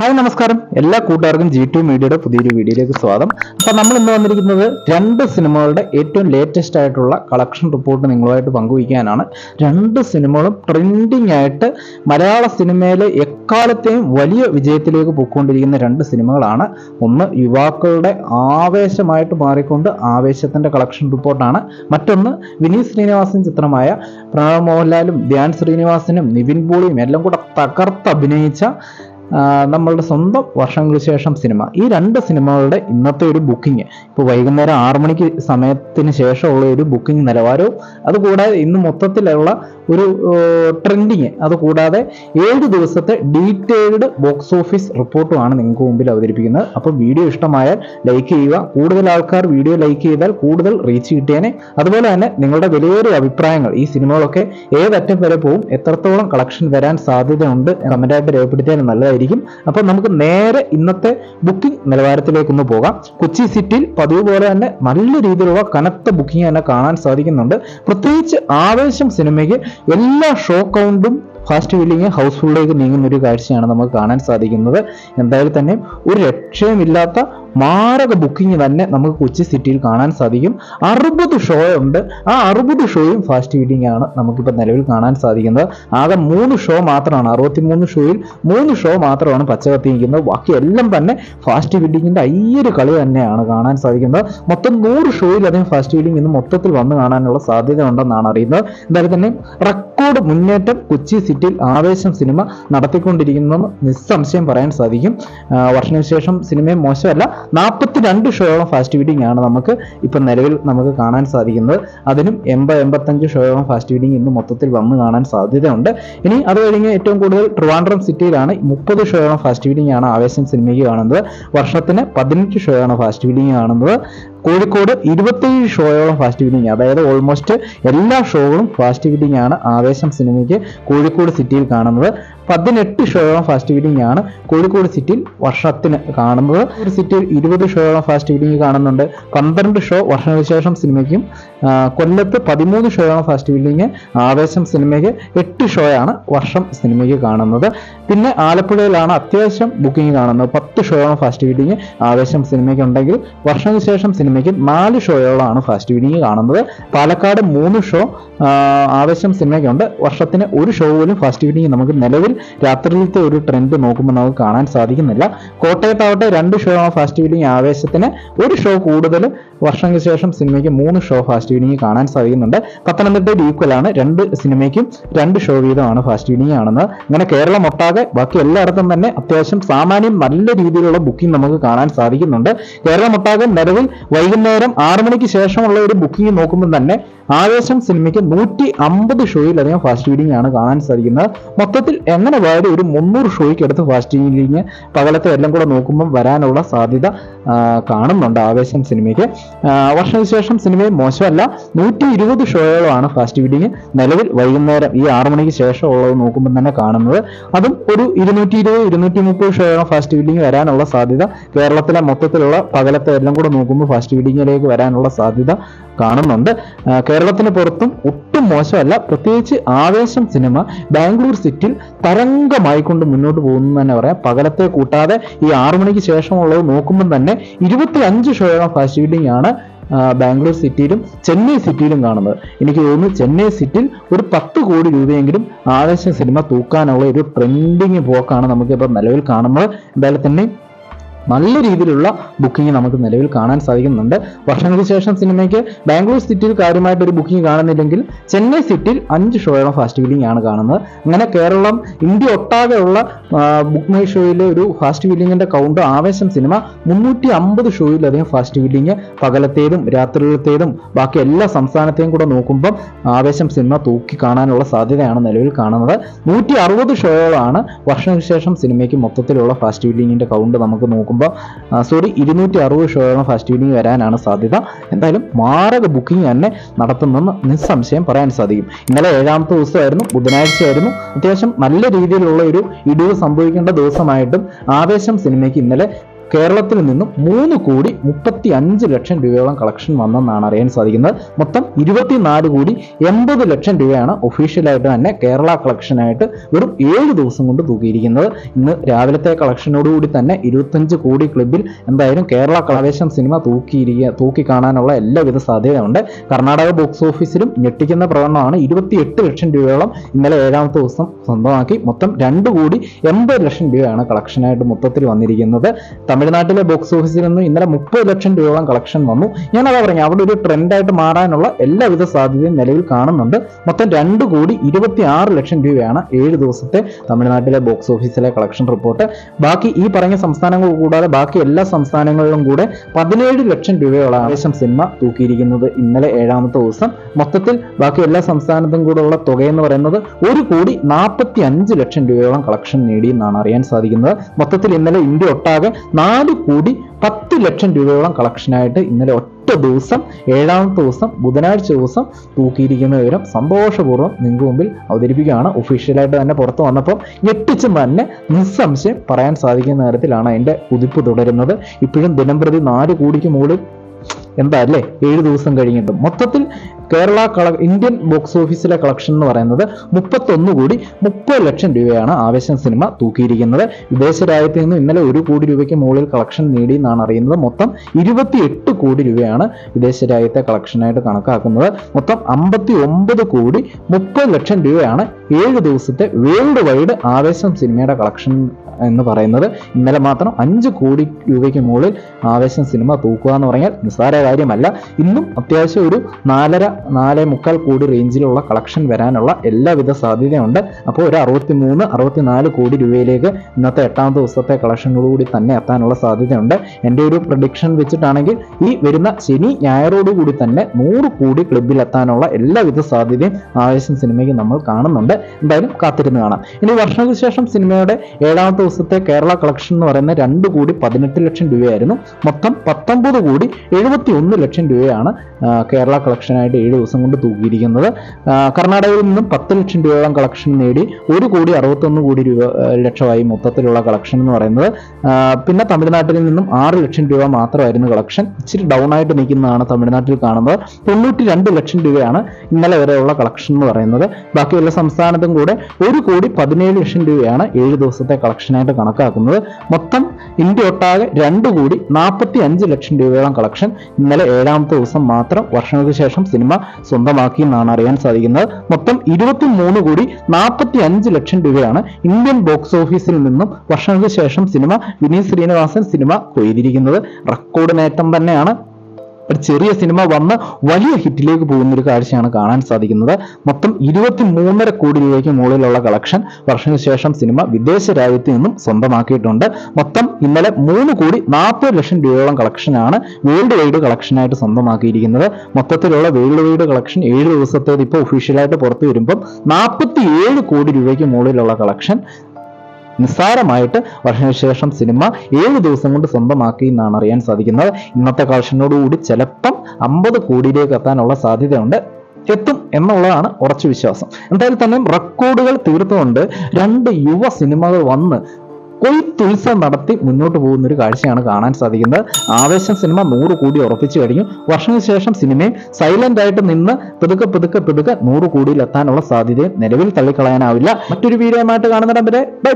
Hi നമസ്കാരം. എല്ലാ കൂട്ടുകാർക്കും ജി ടു മീഡിയയുടെ പുതിയൊരു വീഡിയോയിലേക്ക് സ്വാഗതം. അപ്പോൾ നമ്മൾ ഇന്ന് വന്നിരിക്കുന്നത് രണ്ട് സിനിമകളുടെ ഏറ്റവും ലേറ്റസ്റ്റ് ആയിട്ടുള്ള കളക്ഷൻ റിപ്പോർട്ട് നിങ്ങളുമായിട്ട് പങ്കുവയ്ക്കാനാണ്. രണ്ട് സിനിമകളും ട്രെൻഡിങ് ആയിട്ട് മലയാള സിനിമയിലെ എക്കാലത്തെയും വലിയ വിജയത്തിലേക്ക് പോയിക്കൊണ്ടിരിക്കുന്ന രണ്ട് സിനിമകളാണ്. ഒന്ന് യുവാക്കളുടെ ആവേശമായിട്ട് മാറിക്കൊണ്ട് ആവേശത്തിന്റെ കളക്ഷൻ റിപ്പോർട്ടാണ് മറ്റൊന്ന് വിനീത് ശ്രീനിവാസൻ ചിത്രമായ പ്രണവ് മോഹൻലാലും ധ്യാൻ ശ്രീനിവാസനും നിവിൻ പോളിയും എല്ലാം കൂടെ തകർത്ത് അഭിനയിച്ച നമ്മളുടെ സ്വന്തം വർഷങ്ങൾക്ക് ശേഷം സിനിമ. ഈ രണ്ട് സിനിമകളുടെ ഇന്നത്തെ ഒരു ബുക്കിംഗ്. ഇപ്പോൾ വൈകുന്നേരം ആറ് മണിക്ക് സമയത്തിന് ശേഷമുള്ള ഒരു ബുക്കിംഗ് നിലവാരവും അതുകൂടാതെ ഇന്ന് മൊത്തത്തിലുള്ള ഒരു ട്രെൻഡിങ് അതുകൂടാതെ ഏഴ് ദിവസത്തെ ഡീറ്റെയിൽഡ് ബോക്സ് ഓഫീസ് റിപ്പോർട്ടുമാണ് നിങ്ങൾക്ക് മുമ്പിൽ അവതരിപ്പിക്കുന്നത്. അപ്പോൾ വീഡിയോ ഇഷ്ടമായാൽ ലൈക്ക് ചെയ്യുക. കൂടുതൽ ആൾക്കാർ വീഡിയോ ലൈക്ക് ചെയ്താൽ കൂടുതൽ റീച്ച് കിട്ടിയേനെ. അതുപോലെ തന്നെ നിങ്ങളുടെ വിലയേറിയ അഭിപ്രായങ്ങൾ ഈ സിനിമകളൊക്കെ ഏതറ്റം വരെ പോകും എത്രത്തോളം കളക്ഷൻ വരാൻ സാധ്യതയുണ്ട് കമന്റായിട്ട് രേഖപ്പെടുത്തിയാൽ നല്ലതായിരിക്കും. അപ്പോൾ നമുക്ക് നേരെ ഇന്നത്തെ ബുക്കിംഗ് നിലവാരത്തിലേക്കൊന്ന് പോകാം. കൊച്ചി സിറ്റിയിൽ പതിവ് പോലെ തന്നെ നല്ല രീതിയിലുള്ള കനത്ത ബുക്കിംഗ് തന്നെ കാണാൻ സാധിക്കുന്നുണ്ട്. പ്രത്യേകിച്ച് ആവേശം സിനിമയ്ക്ക് എല്ലാ ഷോ കൗണ്ടും ഫാസ്റ്റ് ബില്ലിങ് ഹൗസ്ഫുള്ളിലേക്ക് നീങ്ങുന്ന ഒരു കാഴ്ചയാണ് നമുക്ക് കാണാൻ സാധിക്കുന്നത്. എന്തായാലും തന്നെ ഒരു രക്ഷയുമില്ലാത്ത മാരക ബുക്കിംഗ് തന്നെ നമുക്ക് കൊച്ചി സിറ്റിയിൽ കാണാൻ സാധിക്കും. അറുപത് ഷോ ഉണ്ട്. ആ അറുപത് ഷോയും ഫാസ്റ്റ് ബില്ലിംഗ് ആണ് നമുക്കിപ്പോൾ നിലവിൽ കാണാൻ സാധിക്കുന്നത്. ആകെ മൂന്ന് ഷോ മാത്രമാണ്. അറുപത്തിമൂന്ന് ഷോയിൽ മൂന്ന് ഷോ മാത്രമാണ് പച്ച നിൽക്കുന്നത് ബാക്കി എല്ലാം തന്നെ ഫാസ്റ്റ് ഫീഡിങ്ങിന്റെ അയ്യൊരു കളി തന്നെയാണ് കാണാൻ സാധിക്കുന്നത്. മൊത്തം നൂറ് ഷോയിലധികം ഫാസ്റ്റ് ബില്ലിംഗ് ഇന്ന് മൊത്തത്തിൽ വന്നു കാണാനുള്ള സാധ്യത ഉണ്ടെന്നാണ് അറിയുന്നത്. എന്തായാലും തന്നെ റെക്കോർഡ് മുന്നേറ്റം കൊച്ചി സിറ്റിയിൽ ആവേശം സിനിമ നടത്തിക്കൊണ്ടിരിക്കുന്നതെന്ന് നിസ്സംശയം പറയാൻ സാധിക്കും. വർഷങ്ങൾക്ക് ശേഷം സിനിമയും മോശമല്ല. നാൽപ്പത്തി രണ്ട് ഷോയോളം ഫാസ്റ്റ് ഫീഡിംഗ് ആണ് നമുക്ക് ഇപ്പം നിലവിൽ നമുക്ക് കാണാൻ സാധിക്കുന്നത്. അതിനും എൺപത് എൺപത്തഞ്ച് ഷോയോളം ഫാസ്റ്റ് ഫീഡിംഗ് ഇന്ന് മൊത്തത്തിൽ വന്ന് കാണാൻ സാധ്യതയുണ്ട്. ഇനി അത് കഴിഞ്ഞ് ഏറ്റവും കൂടുതൽ ട്രിവാൻഡ്രം സിറ്റിയിലാണ് മുപ്പത് ഷോയോളം ഫാസ്റ്റ് ഫീഡിംഗ് ആണ് ആവേശം സിനിമയ്ക്ക് കാണുന്നത്. വർഷത്തിന് പതിനഞ്ച് ഷോയാണ് ഫാസ്റ്റ് ഫീഡിംഗ് കാണുന്നത്. കോഴിക്കോട് ഇരുപത്തേഴ് ഷോയോളം ഫാസ്റ്റ് ഫിറ്റിംഗ് അതായത് ഓൾമോസ്റ്റ് എല്ലാ ഷോകളും ഫാസ്റ്റ് ഫിറ്റിംഗ് ആണ് ആവേശം സിനിമയ്ക്ക് കോഴിക്കോട് സിറ്റിയിൽ കാണുന്നത്. പതിനെട്ട് ഷോയോളം ഫാസ്റ്റ് ഫിറ്റിംഗ് ആണ് കോഴിക്കോട് സിറ്റിയിൽ വർഷത്തിന് കാണുന്നത്. ഒരു സിറ്റിയിൽ ഇരുപത് ഷോയോളം ഫാസ്റ്റ് ഫിറ്റിംഗ് കാണുന്നുണ്ട്. പന്ത്രണ്ട് ഷോ വർഷങ്ങൾക്ക് ശേഷം സിനിമയ്ക്കും കൊല്ലത്ത് പതിമൂന്ന് ഷോയോളം ഫാസ്റ്റ് ഫിറ്റിംഗ് ആവേശം സിനിമയ്ക്ക് എട്ട് ഷോയാണ് വർഷം സിനിമയ്ക്ക് കാണുന്നത്. പിന്നെ ആലപ്പുഴയിലാണ് അത്യാവശ്യം ബുക്കിംഗ് കാണുന്നത്. പത്ത് ഷോയോളം ഫാസ്റ്റ് ഫിറ്റിംഗ് ആവേശം സിനിമയ്ക്ക് ഉണ്ടെങ്കിൽ വർഷങ്ങൾക്ക് ശേഷം സിനിമയ്ക്ക് നാല് ഷോകളാണ് ഫാസ്റ്റ് വിനിങ് കാണുന്നത്. പാലക്കാട് മൂന്ന് ഷോ ആവശ്യം ആവേശം സിനിമയ്ക്കുണ്ട്. വർഷത്തിന് ഒരു ഷോ പോലും ഫാസ്റ്റ് വിനിങ് നമുക്ക് നിലവിൽ രാത്രിയിലത്തെ ഒരു ട്രെൻഡ് നോക്കുമ്പോൾ നമുക്ക് കാണാൻ സാധിക്കുന്നില്ല. കോട്ടയത്താവട്ടെ രണ്ട് ഷോ ആണ് ഫാസ്റ്റ് വിനിങ് ആവേശത്തിന്. ഒരു ഷോ കൂടുതൽ വർഷങ്ങൾക്ക് ശേഷം സിനിമയ്ക്ക് മൂന്ന് ഷോ ഫാസ്റ്റ് ഈവനിങ് കാണാൻ സാധിക്കുന്നുണ്ട്. പത്തനംതിട്ടയിൽ ഈക്വൽ ആണ്. രണ്ട് സിനിമയ്ക്കും രണ്ട് ഷോ വീതമാണ് ഫാസ്റ്റ് ഈവനിങ് ആണെന്ന്. അങ്ങനെ കേരളം ഒട്ടാകെ ബാക്കി എല്ലായിടത്തും തന്നെ അത്യാവശ്യം സാമാന്യം നല്ല രീതിയിലുള്ള ബുക്കിംഗ് നമുക്ക് കാണാൻ സാധിക്കുന്നുണ്ട്. കേരളം ഒട്ടാകെ നിലവിൽ വൈകുന്നേരം ആറ് മണിക്ക് ശേഷമുള്ള ഒരു ബുക്കിംഗ് നോക്കുമ്പോൾ തന്നെ ആവേശം സിനിമയ്ക്ക് നൂറ്റി അമ്പത് ഷോയിലധികം ഫാസ്റ്റ് റീഡിംഗ് ആണ് കാണാൻ സാധിക്കുന്നത്. മൊത്തത്തിൽ എങ്ങനെ പോയാലും ഒരു മുന്നൂറ് ഷോയ്ക്ക് അടുത്ത് ഫാസ്റ്റ് റീഡിംഗ് പകലത്തെ എല്ലാം കൂടെ നോക്കുമ്പോൾ വരാനുള്ള സാധ്യത കാണുന്നുണ്ട് ആവേശം സിനിമയ്ക്ക്. വർഷവിശേഷം സിനിമയെ മോശമല്ല നൂറ്റി ഇരുപത് ഷോയോളമാണ് ഫാസ്റ്റ് റീഡിംഗ് നിലവിൽ വൈകുന്നേരം ഈ ആറു മണിക്ക് ശേഷം ഉള്ളത് നോക്കുമ്പോൾ തന്നെ കാണുന്നത്. അതും ഒരു ഇരുന്നൂറ്റി ഇരുപത് ഇരുന്നൂറ്റി മുപ്പത് ഷോയോളം ഫാസ്റ്റ് റീഡിംഗ് വരാനുള്ള സാധ്യത. കേരളത്തിലെ മൊത്തത്തിലുള്ള പകലത്തെ എല്ലാം കൂടെ നോക്കുമ്പോൾ ഫാസ്റ്റ് റീഡിങ്ങിലേക്ക് വരാനുള്ള സാധ്യത കാണുന്നുണ്ട്. കേരളത്തിന് പുറത്തും ഒട്ടും മോശമല്ല. പ്രത്യേകിച്ച് ആവേശം സിനിമ ബാംഗ്ലൂർ സിറ്റിയിൽ തരംഗമായിക്കൊണ്ട് മുന്നോട്ട് പോകുന്നു തന്നെ പറയാം. പകലത്തെ കൂട്ടാതെ ഈ ആറു മണിക്ക് ശേഷമുള്ളത് നോക്കുമ്പോൾ തന്നെ ഇരുപത്തി അഞ്ച് ഷോയോളം ഫാസ്റ്റ് ആണ് ബാംഗ്ലൂർ സിറ്റിയിലും ചെന്നൈ സിറ്റിയിലും കാണുന്നത്. എനിക്ക് തോന്നുന്നു ചെന്നൈ സിറ്റിയിൽ ഒരു പത്ത് കോടി രൂപയെങ്കിലും ആവേശ സിനിമ തൂക്കാനുള്ള ഒരു ട്രെൻഡിങ് പോക്കാണ് നമുക്കിപ്പോൾ നിലവിൽ കാണുന്നത്. എന്തായാലും തന്നെ നല്ല രീതിയിലുള്ള ബുക്കിംഗ് നമുക്ക് നിലവിൽ കാണാൻ സാധിക്കുന്നുണ്ട്. വർഷങ്ങൾക്ക് ശേഷം സിനിമയ്ക്ക് ബാംഗ്ലൂർ സിറ്റിയിൽ കാര്യമായിട്ട് ഒരു ബുക്കിംഗ് കാണുന്നില്ലെങ്കിൽ ചെന്നൈ സിറ്റിയിൽ അഞ്ച് ഷോയോളം ഫാസ്റ്റ് ബില്ലിംഗ് ആണ് കാണുന്നത്. അങ്ങനെ കേരളം ഇന്ത്യ ഒട്ടാകെയുള്ള ബുക്ക് മൈ ഷോയിലെ ഒരു ഫാസ്റ്റ് ബില്ലിങ്ങിന്റെ കൗണ്ട് ആവേശം സിനിമ മുന്നൂറ്റി അമ്പത് ഷോയിലധികം ഫാസ്റ്റ് ബില്ലിങ് പകലത്തേതും രാത്രിയിലത്തേതും ബാക്കി എല്ലാ സംസ്ഥാനത്തെയും കൂടെ നോക്കുമ്പം ആവേശം സിനിമ തൂക്കി കാണാനുള്ള സാധ്യതയാണ് നിലവിൽ കാണുന്നത്. നൂറ്റി അറുപത് ഷോകളാണ് വർഷങ്ങൾക്ക് ശേഷം സിനിമയ്ക്ക് മൊത്തത്തിലുള്ള ഫാസ്റ്റ് ബില്ലിങ്ങിന്റെ കൗണ്ട് നമുക്ക് നോക്കുമ്പോൾ സോറി ഇരുന്നൂറ്റി അറുപത് ഷോയോളം ഫാസ്റ്റ് ഈവനിങ് വരാനാണ് സാധ്യത. എന്തായാലും മാരക ബുക്കിംഗ് തന്നെ നടത്തുന്നെന്ന് നിസ്സംശയം പറയാൻ സാധിക്കും. ഇന്നലെ ഏഴാമത്തെ ദിവസമായിരുന്നു ബുധനാഴ്ചയായിരുന്നു. അത്യാവശ്യം നല്ല രീതിയിലുള്ള ഒരു ഇടിവ് സംഭവിക്കേണ്ട ദിവസമായിട്ടും ആവേശം സിനിമയ്ക്ക് ഇന്നലെ കേരളത്തിൽ നിന്നും മൂന്ന് കോടി മുപ്പത്തി അഞ്ച് ലക്ഷം രൂപയോളം കളക്ഷൻ വന്നെന്നാണ് അറിയാൻ സാധിക്കുന്നത്. മൊത്തം ഇരുപത്തിനാല് കോടി എൺപത് ലക്ഷം രൂപയാണ് ഒഫീഷ്യലായിട്ട് തന്നെ കേരള കളക്ഷനായിട്ട് വെറും ഏഴ് ദിവസം കൊണ്ട് തൂക്കിയിരിക്കുന്നത്. ഇന്ന് രാവിലത്തെ കളക്ഷനോടുകൂടി തന്നെ ഇരുപത്തഞ്ച് കോടി ക്ലബിൽ എന്തായാലും കേരള കളവേശം സിനിമ തൂക്കിയിരിക്കുക തൂക്കി കാണാനുള്ള എല്ലാവിധ സാധ്യതയുണ്ട്. കർണാടക ബോക്സ് ഓഫീസിലും ഞെട്ടിക്കുന്ന പ്രകടനമാണ് ഇരുപത്തിയെട്ട് ലക്ഷം രൂപയോളം ഇന്നലെ ഏഴാമത്തെ ദിവസം സ്വന്തമാക്കി. മൊത്തം രണ്ട് കോടി എൺപത് ലക്ഷം രൂപയാണ് കളക്ഷനായിട്ട് മൊത്തത്തിൽ വന്നിരിക്കുന്നത്. തമിഴ്നാട്ടിലെ ബോക്സ് ഓഫീസിൽ നിന്ന് ഇന്നലെ മുപ്പത് ലക്ഷം രൂപയോളം കളക്ഷൻ വന്നു. ഞാൻ അതാ പറഞ്ഞു അവിടെ ഒരു ട്രെൻഡായിട്ട് മാറാനുള്ള എല്ലാവിധ സാധ്യതയും നിലവിൽ കാണുന്നുണ്ട്. മൊത്തം രണ്ട് കോടി ഇരുപത്തി ആറ് ലക്ഷം രൂപയാണ് ഏഴ് ദിവസത്തെ തമിഴ്നാട്ടിലെ ബോക്സ് ഓഫീസിലെ കളക്ഷൻ റിപ്പോർട്ട് ബാക്കി ഈ പറഞ്ഞ സംസ്ഥാനങ്ങൾ കൂടാതെ ബാക്കി എല്ലാ സംസ്ഥാനങ്ങളിലും കൂടെ പതിനേഴ് ലക്ഷം രൂപയോളം ആവേശം സിനിമ തൂക്കിയിരിക്കുന്നത് ഇന്നലെ ഏഴാമത്തെ ദിവസം. മൊത്തത്തിൽ ബാക്കി എല്ലാ സംസ്ഥാനത്തും കൂടെ ഉള്ള തുക എന്ന് പറയുന്നത് ഒരു കോടി നാൽപ്പത്തി അഞ്ച് ലക്ഷം രൂപയോളം കളക്ഷൻ നേടിയെന്നാണ് അറിയാൻ സാധിക്കുന്നത്. മൊത്തത്തിൽ ഇന്നലെ ഇന്ത്യ ഒട്ടാകെ നാല് കോടി പത്ത് ലക്ഷം രൂപയോളം കളക്ഷനായിട്ട് ഇന്നലെ ഒറ്റ ദിവസം ഏഴാമത്തെ ദിവസം ബുധനാഴ്ച ദിവസം തൂക്കിയിരിക്കുന്ന വിവരം സന്തോഷപൂർവം നിങ്ങൾക്ക് മുമ്പിൽ അവതരിപ്പിക്കുകയാണ്. ഒഫീഷ്യലായിട്ട് തന്നെ പുറത്ത് വന്നപ്പോൾ ഞെട്ടിച്ചും തന്നെ നിസ്സംശയം പറയാൻ സാധിക്കുന്ന തരത്തിലാണ് അതിന്റെ കുതിപ്പ് തുടരുന്നത്. ഇപ്പോഴും ദിനംപ്രതി നാല് കോടിക്ക് മുകളിൽ എന്താ അല്ലേ? ഏഴ് ദിവസം കഴിഞ്ഞിട്ടും. മൊത്തത്തിൽ കേരള കള ഇന്ത്യൻ ബോക്സ് ഓഫീസിലെ കളക്ഷൻ എന്ന് പറയുന്നത് മുപ്പത്തൊന്ന് കോടി മുപ്പത് ലക്ഷം രൂപയാണ് ആവേശം സിനിമ തൂക്കിയിരിക്കുന്നത്. വിദേശ രാജ്യത്ത് നിന്ന് ഇന്നലെ ഒരു കോടി രൂപയ്ക്ക് മുകളിൽ കളക്ഷൻ നേടി എന്നാണ് അറിയുന്നത്. മൊത്തം ഇരുപത്തിയെട്ട് കോടി രൂപയാണ് വിദേശ രാജ്യത്തെ കളക്ഷനായിട്ട് കണക്കാക്കുന്നത്. മൊത്തം അമ്പത്തി ഒമ്പത് കോടി മുപ്പത് ലക്ഷം രൂപയാണ് ഏഴ് ദിവസത്തെ വേൾഡ് വൈഡ് ആവേശം സിനിമയുടെ കളക്ഷൻ എന്ന് പറയുന്നത്. ഇന്നലെ മാത്രം അഞ്ച് കോടി രൂപയ്ക്ക് മുകളിൽ ആവേശം സിനിമ തൂക്കുക എന്ന് പറഞ്ഞാൽ നിസ്സാര കാര്യമല്ല. ഇന്നും അത്യാവശ്യം ഒരു നാലര നാലേ മുക്കാൽ കോടി റേഞ്ചിലുള്ള കളക്ഷൻ വരാനുള്ള എല്ലാവിധ സാധ്യതയുണ്ട്. അപ്പോൾ ഒരു അറുപത്തി മൂന്ന് അറുപത്തിനാല് കോടി രൂപയിലേക്ക് ഇന്നത്തെ എട്ടാമത്തെ ദിവസത്തെ കളക്ഷനോടുകൂടി തന്നെ എത്താനുള്ള സാധ്യതയുണ്ട്. എന്റെ ഒരു പ്രഡിക്ഷൻ വെച്ചിട്ടാണെങ്കിൽ ഈ വരുന്ന ശനി ഞായറോടുകൂടി തന്നെ നൂറ് കോടി ക്ലബിൽ എത്താനുള്ള എല്ലാവിധ സാധ്യതയും ആവേശം സിനിമയ്ക്ക് നമ്മൾ കാണുന്നുണ്ട്. എന്തായാലും കാത്തിരുന്ന് കാണാം. ഇനി വർഷങ്ങൾക്ക് ശേഷം സിനിമയുടെ ഏഴാമത്തെ ദിവസത്തെ കേരള കളക്ഷൻ എന്ന് പറയുന്ന രണ്ട് കോടി പതിനെട്ട് ലക്ഷം രൂപയായിരുന്നു. മൊത്തം പത്തൊമ്പത് കോടി എഴുപത്തി ഒന്ന് ലക്ഷം രൂപയാണ് കേരള കളക്ഷനായിട്ട് ഏഴ് ദിവസം കൊണ്ട് തൂക്കിയിരിക്കുന്നത്. കർണാടകയിൽ നിന്നും പത്ത് ലക്ഷം രൂപയോളം കളക്ഷൻ നേടി ഒരു കോടി അറുപത്തൊന്ന് കോടി രൂപ ലക്ഷമായി മൊത്തത്തിലുള്ള കളക്ഷൻ എന്ന് പറയുന്നത്. പിന്നെ തമിഴ്നാട്ടിൽ നിന്നും ആറ് ലക്ഷം രൂപ മാത്രമായിരുന്നു കളക്ഷൻ ഇച്ചിരി ഡൗൺ ആയിട്ട് നിൽക്കുന്നതാണ് തമിഴ്നാട്ടിൽ കാണുന്നത്. തൊണ്ണൂറ്റി രണ്ട് ലക്ഷം രൂപയാണ് ഇന്നലെ വരെയുള്ള കളക്ഷൻ എന്ന് പറയുന്നത്. ബാക്കി എല്ലാ സംസ്ഥാനത്തും കൂടെ ഒരു കോടി പതിനേഴ് ലക്ഷം രൂപയാണ് ഏഴ് ദിവസത്തെ കളക്ഷനായിട്ട് കണക്കാക്കുന്നത്. മൊത്തം ഇന്ത്യ ഒട്ടാകെ രണ്ട് കോടി നാൽപ്പത്തി അഞ്ച് ലക്ഷം രൂപയോളം കളക്ഷൻ ഇന്നലെ ഏഴാമത്തെ ദിവസം മാത്രം വർഷങ്ങൾക്ക് ശേഷം സിനിമ സ്വന്തമാക്കി എന്നാണ് അറിയാൻ സാധിക്കുന്നത്. മൊത്തം ഇരുപത്തി മൂന്ന് കോടി നാൽപ്പത്തി അഞ്ച് ലക്ഷം രൂപയാണ് ഇന്ത്യൻ ബോക്സ് ഓഫീസിൽ നിന്നും വർഷങ്ങൾക്ക് ശേഷം സിനിമ വിനീത് ശ്രീനിവാസൻ സിനിമ കൊയ്തിരിക്കുന്നത്. റെക്കോർഡ് നേട്ടം തന്നെയാണ്. ഒരു ചെറിയ സിനിമ വന്ന് വലിയ ഹിറ്റിലേക്ക് പോകുന്ന ഒരു കാഴ്ചയാണ് കാണാൻ സാധിക്കുന്നത്. മൊത്തം ഇരുപത്തി മൂന്നര കോടി രൂപയ്ക്ക് മുകളിലുള്ള കളക്ഷൻ വർഷങ്ങൾക്ക് ശേഷം സിനിമ വിദേശ രാജ്യത്ത് നിന്നും സ്വന്തമാക്കിയിട്ടുണ്ട്. മൊത്തം ഇന്നലെ മൂന്ന് കോടി നാൽപ്പത് ലക്ഷം രൂപയോളം കളക്ഷനാണ് വേൾഡ് വൈഡ് കളക്ഷനായിട്ട് സ്വന്തമാക്കിയിരിക്കുന്നത്. മൊത്തത്തിലുള്ള വേൾഡ് വൈഡ് കളക്ഷൻ ഏഴ് ദിവസത്തേത് ഇപ്പോൾ ഒഫീഷ്യലായിട്ട് പുറത്തു വരുമ്പം നാൽപ്പത്തി ഏഴ് കോടി രൂപയ്ക്ക് മുകളിലുള്ള കളക്ഷൻ നിസ്സാരമായിട്ട് വർഷത്തിനുശേഷം സിനിമ ഏഴ് ദിവസം കൊണ്ട് സ്വന്തമാക്കി എന്നാണ് അറിയാൻ സാധിക്കുന്നത്. ഇന്നത്തെ കളക്ഷനോടുകൂടി ചിലപ്പം അമ്പത് കോടിയിലേക്ക് എത്താനുള്ള സാധ്യതയുണ്ട്. എത്തും എന്നുള്ളതാണ് ഉറച്ചു വിശ്വാസം. എന്തായാലും തന്നെ റെക്കോർഡുകൾ തീർത്തുകൊണ്ട് രണ്ട് യുവ സിനിമകൾ വന്ന് കൊയ്ത്തുത്സവം നടത്തി മുന്നോട്ട് പോകുന്ന ഒരു കാഴ്ചയാണ് കാണാൻ സാധിക്കുന്നത്. ആവേശം സിനിമ നൂറ് കോടി ഉറപ്പിച്ചു കഴിഞ്ഞു. വർഷങ്ങൾക്ക് ശേഷം സിനിമയും സൈലന്റ് ആയിട്ട് നിന്ന് പിതുക്കെ പിതുക്കെ പിതുക്കെ നൂറ് കോടിയിൽ എത്താനുള്ള സാധ്യതയും നിലവിൽ തള്ളിക്കളയാനാവില്ല. മറ്റൊരു വീഡിയോയുമായിട്ട് കാണുന്നിടം വരെ ബൈ